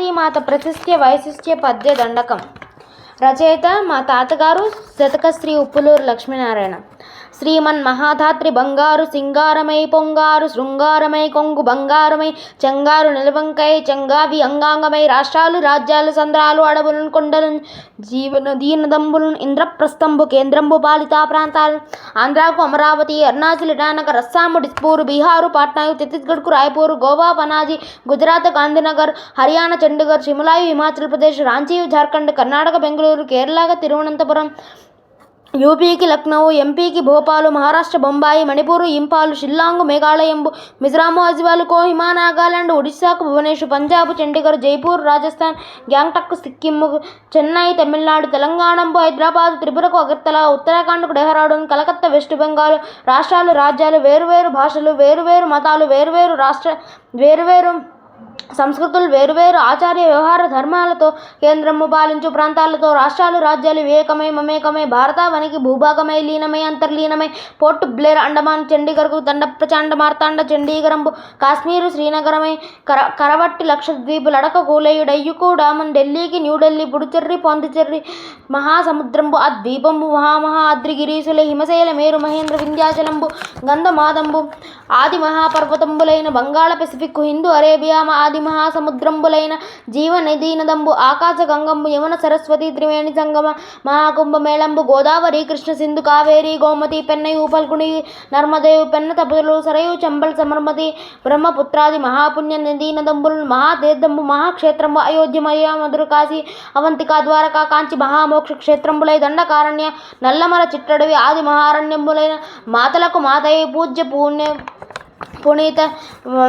భారతీమాత ప్రశస్త్య వైశిష్ట్య పద్య దండకం. రచయిత మా తాతగారు శతకశ్రీ ఉప్పులూరు లక్ష్మీనారాయణ. శ్రీమన్ మహాధాత్రి బంగారు సింగారమై పొంగారు శృంగారమై కొంగు బంగారమై చెంగారు నిలవంకై చెంగావి అంగాంగమై రాష్ట్రాలు రాజ్యాలు సంద్రాలు అడవులను కొండలను జీవన దీనదంబులను ఇంద్రప్రస్థంబు కేంద్రంబు బాలితా ప్రాంతాలు ఆంధ్రాకు అమరావతి అరుణాచల్ ఇటానగర్ అస్సాము డిస్పూరు బీహారు పాట్నాయు ఛత్తీస్గఢ్కు రాయ్పూర్ గోవా పనాజీ గుజరాత్ గాంధీనగర్ హర్యానా చండీగఢ్ షిమ్లాయి హిమాచల్ ప్రదేశ్ రాంచీ జార్ఖండ్ కర్ణాటక బెంగళూరు కేరళకు తిరువనంతపురం యూపీకి లక్నో ఎంపీకి భోపాలు మహారాష్ట్ర బొంబాయి మణిపూర్ ఇంపాలు షిల్లాంగ్ మేఘాలయంబు మిజోరాము అజ్వాల్ కోహిమా నాగాలాండ్ ఒడిశాకు భువనేశ్వర్ పంజాబ్ చండీగఢ్ జైపూర్ రాజస్థాన్ గ్యాంగ్టక్ సిక్కిం చెన్నై తమిళనాడు తెలంగాణంబు హైదరాబాద్ త్రిపురకు అగర్తల ఉత్తరాఖండ్కు డెహ్రాడూన్ కలకత్తా వెస్ట్ బెంగాల్ రాష్ట్రాలు రాజ్యాలు వేరువేరు భాషలు వేరువేరు మతాలు వేరువేరు రాష్ట్ర వేరువేరు సంస్కృతులు వేరువేరు ఆచార్య వ్యవహార ధర్మాలతో కేంద్రము పాలించు ప్రాంతాలతో రాష్ట్రాలు రాజ్యాలు వివేకమై మమేకమై భారతావనికి భూభాగమై లీనమై అంతర్లీనమై పోర్ట్ బ్లేర్ అండమాన్ చండీగర్కు దండ ప్రచాండ మార్తాండ చండీగరంబు కాశ్మీరు శ్రీనగరమై కర కరవట్టి లక్షద్వీపు లడక కూలయుడయ్యుకు డామన్ ఢిల్లీకి న్యూఢిల్లీ పుడుచెర్రి పొందిచెర్రి మహాసముద్రంబు ఆ ద్వీపంబు మహామహా అద్రిగిరీసుల హిమశైల మేరు మహేంద్ర వింధ్యాచలంబు గంధమాదంబు ఆది మహాపర్వతంబులైన బంగాళ పెసిఫిక్ హిందూ అరేబియా ఆది మహాసముద్రంబులైన జీవనదీనదంబు ఆకాశ గంగంబు యమున సరస్వతి త్రివేణి సంగమ మహాకుంభమేళంబు గోదావరి కృష్ణ సింధు కావేరి గోమతి పెన్నయు పల్కుని నర్మదేవు పెన్న తపతులు సరయు చంబల్ సమర్మతి బ్రహ్మపుత్రాది మహాపుణ్య నదీనదంబులు మహాతీర్థంబు మహాక్షేత్రంబు అయోధ్యమయ మధుర కాశీ అవంతిక ద్వారకా కాంచి మహామోక్ష క్షేత్రంబులై దండకారణ్య నల్లమల చిట్టడవి ఆది మహారణ్యంబులైన మాతలకు మాతయ్య పూజ్య పుణ్య. పునీత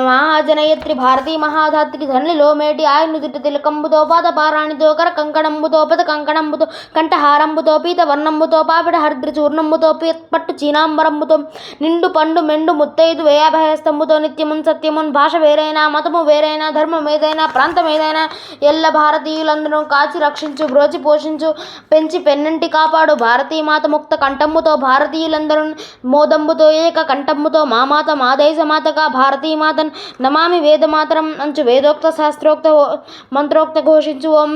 మహాజనయత్రి భారతీ మహాధాత్రి ధన్లిలో మేటి ఆయనుదిట తిలకంబుతో పాద కంకణంబుతోపత కర కంకణంబుతో పద కంకణంబుతో కంఠహారంబుతో పీత వర్ణంబుతో పాపిడ హరిద్ర చూర్ణంబుతో పట్టు చీనాంబరంబుతో నిండు పండు మెండు ముత్తైదు వేయాభయస్తంబుతో నిత్యమున్ సత్యమున్ భాష వేరైనా మతము వేరైనా ధర్మం ఏదైనా ప్రాంతం ఏదైనా ఎల్ల భారతీయులందరూ కాచి రక్షించు బ్రోచి పోషించు పెంచి పెన్నంటి కాపాడు భారతీమాత ముక్త కంఠంబుతో భారతీయులందరూ మోదంబుతో ఏక కంఠంబుతో మామాత మా మాతగా భారతీ భారతీమాతన్ నమామి వేదమాతరం అంచు వేదోక్త శాస్త్రోక్త మంత్రోక్త ఘోషించు ఓం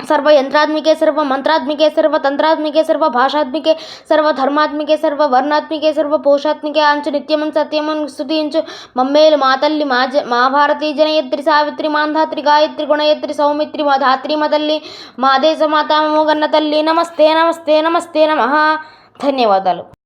సర్వ యంత్రాత్మికే సర్వ మంత్రాత్మికే సర్వ తంత్రాత్మికే సర్వ భాషాత్మికే సర్వ ధర్మాత్మికే సర్వ వర్ణాత్మికే సర్వ పోషాత్మికే అంచు నిత్యమన్ సత్యమన్ స్థుతించు మమ్మేలు మా తల్లి మా జ మా భారతీ జనయత్రి సావిత్రి మాంధాత్రి గాయత్రి గుణయత్రి సౌమిత్రి మా ధాత్రి మా తల్లి మా దేశ తల్లి నమస్తే నమస్తే నమస్తే నమ. ధన్యవాదాలు.